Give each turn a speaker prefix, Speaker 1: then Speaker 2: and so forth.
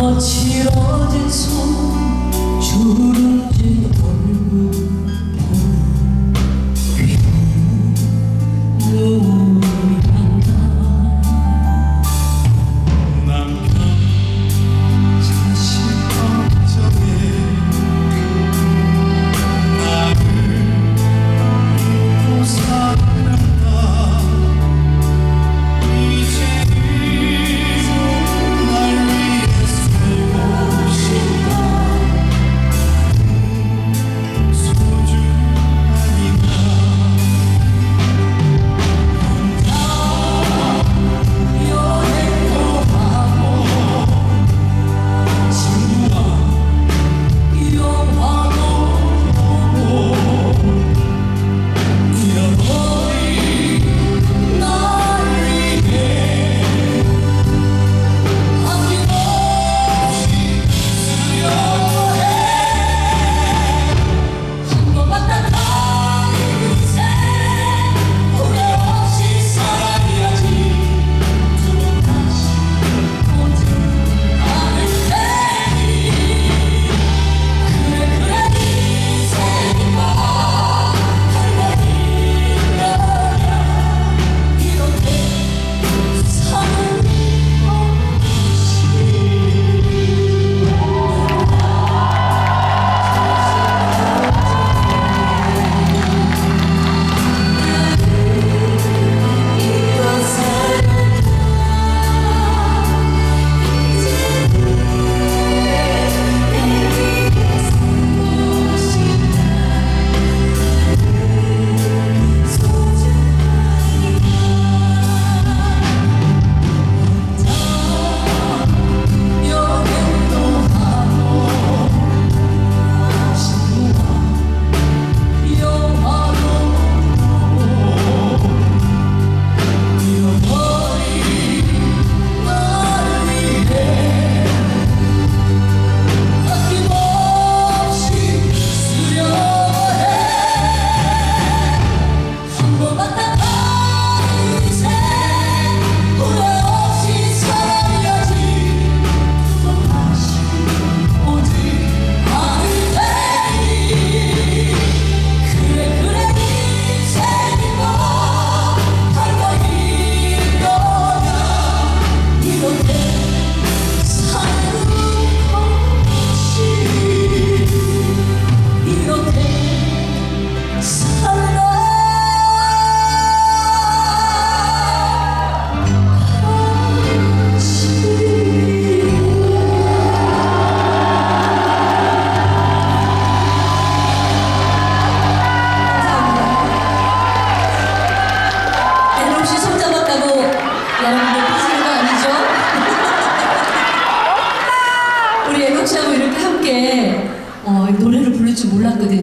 Speaker 1: 거칠어진 손 주름 진
Speaker 2: 돌고
Speaker 1: 어, 노래를 부를 줄 몰랐거든요.